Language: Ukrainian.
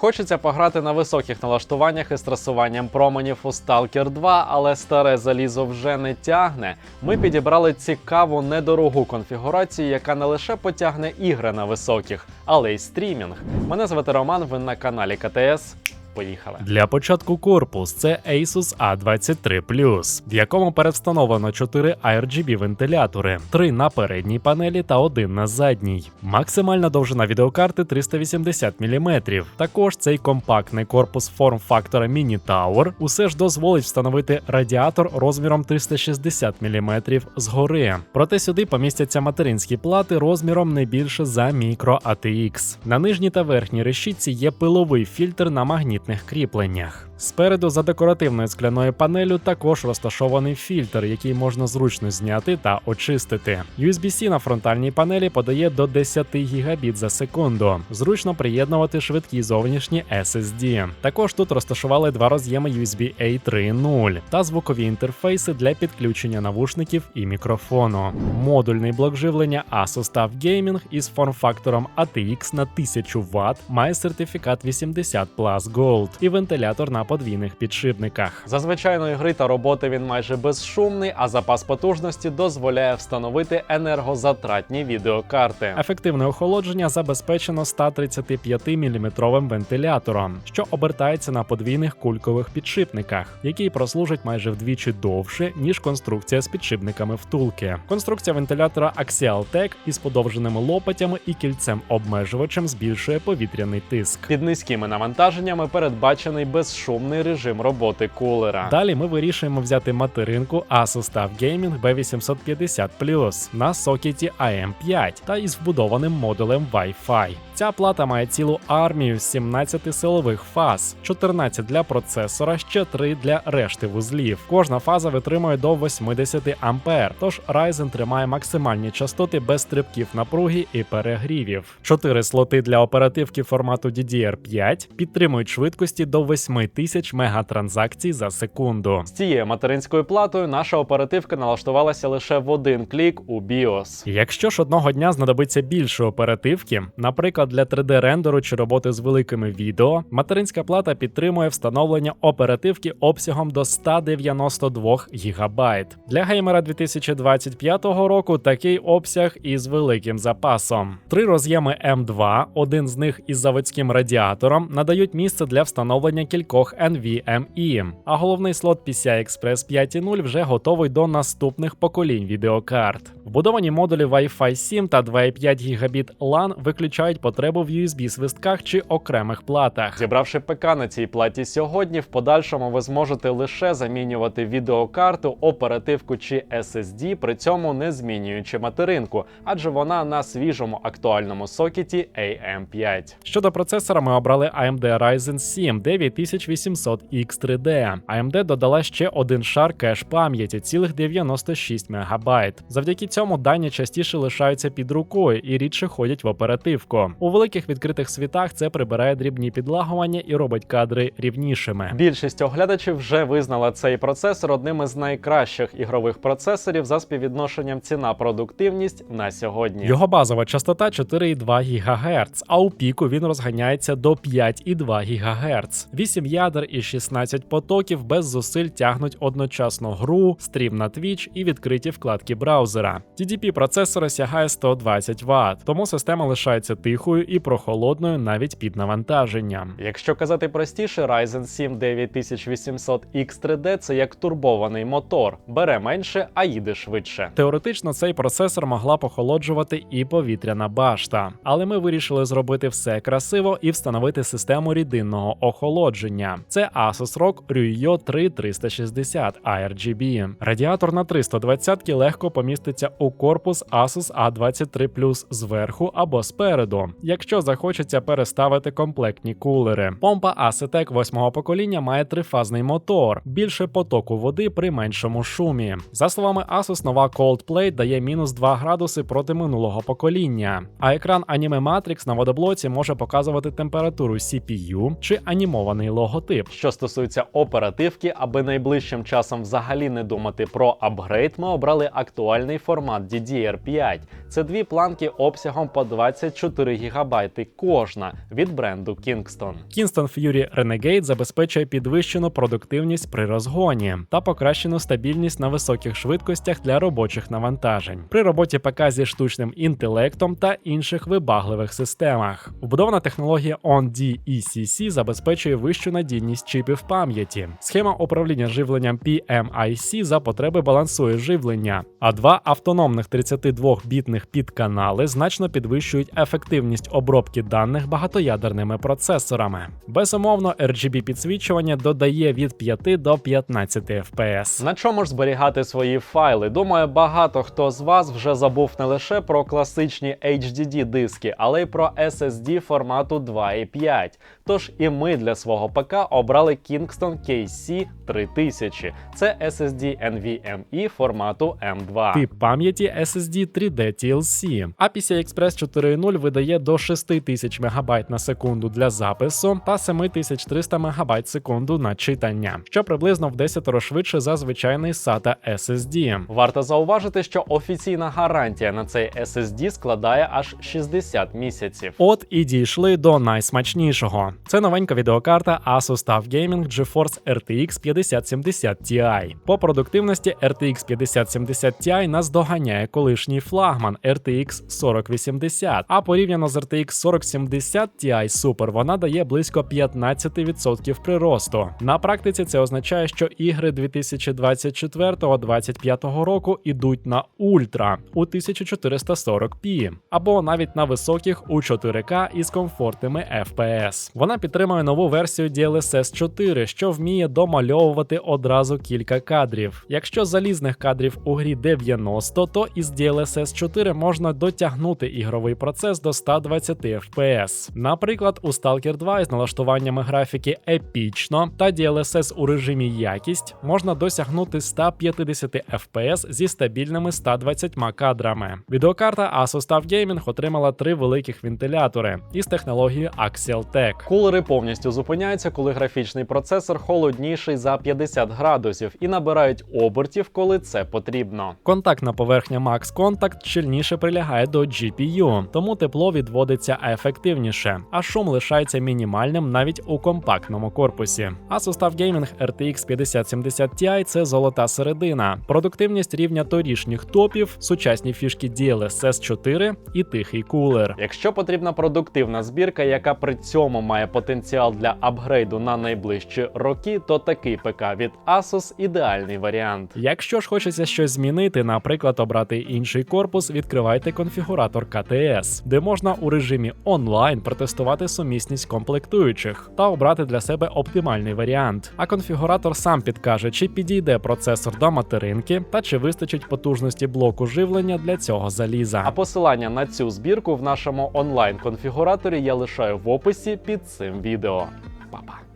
Хочеться пограти на високих налаштуваннях із трасуванням променів у Stalker 2, але старе залізо вже не тягне. Ми підібрали цікаву недорогу конфігурацію, яка не лише потягне ігри на високих, але й стрімінг. Мене звати Роман. Ви на каналі КТС. Поїхали. Для початку корпус це Asus A23+, в якому перевстановлено 4 RGB вентилятори, 3 на передній панелі та 1 на задній. Максимальна довжина відеокарти 380 мм. Також цей компактний корпус форм-фактора Mini Tower усе ж дозволить встановити радіатор розміром 360 мм згори. Проте сюди помістяться материнські плати розміром не більше за мікро ATX. На нижній та верхній решітці є пиловий фільтр на магнітних кріпленнях. Спереду за декоративною скляною панелю також розташований фільтр, який можна зручно зняти та очистити. USB-C на фронтальній панелі подає до 10 гігабіт за секунду. Зручно приєднувати швидкі зовнішні SSD. Також тут розташували два роз'єми USB A 3.0 та звукові інтерфейси для підключення навушників і мікрофону. Модульний блок живлення Asus TUF Gaming із форм-фактором ATX на 1000 Вт має сертифікат 80 Plus Gold і вентилятор на подвійних підшипниках. За звичайної гри та роботи він майже безшумний, а запас потужності дозволяє встановити енергозатратні відеокарти. Ефективне охолодження забезпечено 135 мм вентилятором, що обертається на подвійних кулькових підшипниках, який прослужить майже вдвічі довше, ніж конструкція з підшипниками втулки. Конструкція вентилятора Axial Tech із подовженими лопатями і кільцем обмежувачем збільшує повітряний тиск. Під низькими навантаженнями передбачений безшумний режим роботи кулера. Далі ми вирішуємо взяти материнку Asus TUF Gaming B850 на сокеті AM5 та із вбудованим модулем Wi-Fi. Ця плата має цілу армію з 17 силових фаз, 14 для процесора, ще 3 для решти вузлів. Кожна фаза витримує до 80 ампер, тож Ryzen тримає максимальні частоти без стрибків напруги і перегрівів. 4 слоти для оперативки формату DDR5 підтримують швидкості до 8000 мегатранзакцій за секунду. З цією материнською платою наша оперативка налаштувалася лише в один клік у BIOS. Якщо ж одного дня знадобиться більше оперативки, наприклад, для 3D-рендеру чи роботи з великими відео, материнська плата підтримує встановлення оперативки обсягом до 192 ГБ. Для геймера 2025 року такий обсяг із великим запасом. Три роз'єми M2, один з них із заводським радіатором, надають місце для встановлення кількох NVMe, а головний слот PCI Express 5.0 вже готовий до наступних поколінь відеокарт. Вбудовані модулі Wi-Fi 7 та 2,5 гігабіт LAN виключають потребу в USB-свистках чи окремих платах. Зібравши ПК на цій платі сьогодні, в подальшому ви зможете лише замінювати відеокарту, оперативку чи SSD, при цьому не змінюючи материнку, адже вона на свіжому актуальному сокеті AM5. Щодо процесора, ми обрали AMD Ryzen 7 9800X3D. AMD додала ще один шар кеш пам'яті, цілих 96 МБ. Завдяки цьому дані частіше лишаються під рукою і рідше ходять в оперативку. У великих відкритих світах це прибирає дрібні підлагування і робить кадри рівнішими. Більшість оглядачів вже визнала цей процесор одним із найкращих ігрових процесорів за співвідношенням ціна-продуктивність на сьогодні. Його базова частота 4,2 ГГц, а у піку він розганяється до 5,2 ГГц. 8 ядер і 16 потоків без зусиль тягнуть одночасно гру, стрім на Twitch і відкриті вкладки браузера. TDP процесора сягає 120 Вт, тому система лишається тихою і прохолодною навіть під навантаженням. Якщо казати простіше, Ryzen 7 9800X3D це як турбований мотор. Бере менше, а їде швидше. Теоретично цей процесор могла похолоджувати і повітряна башта, але ми вирішили зробити все красиво і встановити систему рідинного охолодження. Це Asus ROG Ryuyo 3360 ARGB. Радіатор на 320 легко поміститься у корпус Asus A23 зверху або спереду, якщо захочеться переставити комплектні кулери. Помпа Asetec 8 покоління має трифазний мотор, більше потоку води при меншому шумі. За словами Asus, нова Cold дає мінус 2 градуси проти минулого покоління, а екран Anime Matrix на водоблоці може показувати температуру CPU чи анімований логотип. Що стосується оперативки, аби найближчим часом взагалі не думати про апгрейд, ми обрали актуальний формат DDR5. Це дві планки обсягом по 24 ГБ кожна від бренду Kingston. Kingston Fury Renegade забезпечує підвищену продуктивність при розгоні та покращену стабільність на високих швидкостях для робочих навантажень при роботі ПК зі штучним інтелектом та інших вибагливих системах. Вбудована технологія OnD ECC забезпечує вищу надійність чипів пам'яті. Схема управління живленням PMIC за потреби балансує живлення, а два автономних 32-бітних підканали значно підвищують ефективність обробки даних багатоядерними процесорами. Безумовно, RGB підсвічування додає від 5 до 15 FPS. На чому ж зберігати свої файли? Думаю, багато хто з вас вже забув не лише про класичні HDD диски, але й про SSD формату 2.5. Тож і ми для свого ПК обрали Kingston KC 3000. Це SSD NVMe формату M2. Тип пам'яті SSD 3D TLC. А PCI Express 4.0 видає до 6000 МБ на секунду для запису та 7300 МБ секунду на читання, що приблизно в 10 швидше за звичайний SATA SSD. Варто зауважити, що офіційна гарантія на цей SSD складає аж 60 місяців. От і дійшли до найсмачнішого. Це новенька відеокарта Asus TUF Gaming GeForce RTX 5070 Ti. По продуктивності RTX 5070 Ti наздоганяє колишній флагман RTX 4080, а порівняно з RTX 4070 Ti Super вона дає близько 15% приросту. На практиці це означає, що ігри 2024-2025 року ідуть на ультра у 1440p або навіть на високих у 4К із комфортними FPS. Вона підтримує нову версію DLSS 4, що вміє домальовувати одразу кілька кадрів. Якщо залізних кадрів у грі 90, то із DLSS 4 можна дотягнути ігровий процес до 120 FPS. Наприклад, у Stalker 2 із налаштуваннями графіки епічно та DLSS у режимі якість можна досягнути 150 FPS зі стабільними 120 кадрами. Відеокарта Asus TUF Gaming отримала три великих вентилятори із технологією Axial Tech. Кулери повністю зупиняються, коли графічний процесор холодніший за 50 градусів і набирають обертів, коли це потрібно. Контактна поверхня Max Contact щільніше прилягає до GPU, тому тепло відводиться ефективніше, а шум лишається мінімальним навіть у компактному корпусі. Asus TUF Gaming RTX 5070 Ti – це золота середина, продуктивність рівня торішніх топів, сучасні фішки DLSS 4 і тихий кулер. Якщо потрібна продуктивна збірка, яка при цьому має потенціал для апгрейду на найближчі роки, то такий ПК від Asus ідеальний варіант. Якщо ж хочеться щось змінити, наприклад, обрати інший корпус, відкривайте конфігуратор КТС, де можна у режимі онлайн протестувати сумісність комплектуючих та обрати для себе оптимальний варіант. А конфігуратор сам підкаже, чи підійде процесор до материнки та чи вистачить потужності блоку живлення для цього заліза. А посилання на цю збірку в нашому онлайн конфігураторі я лишаю в описі під цим відео. Па-па!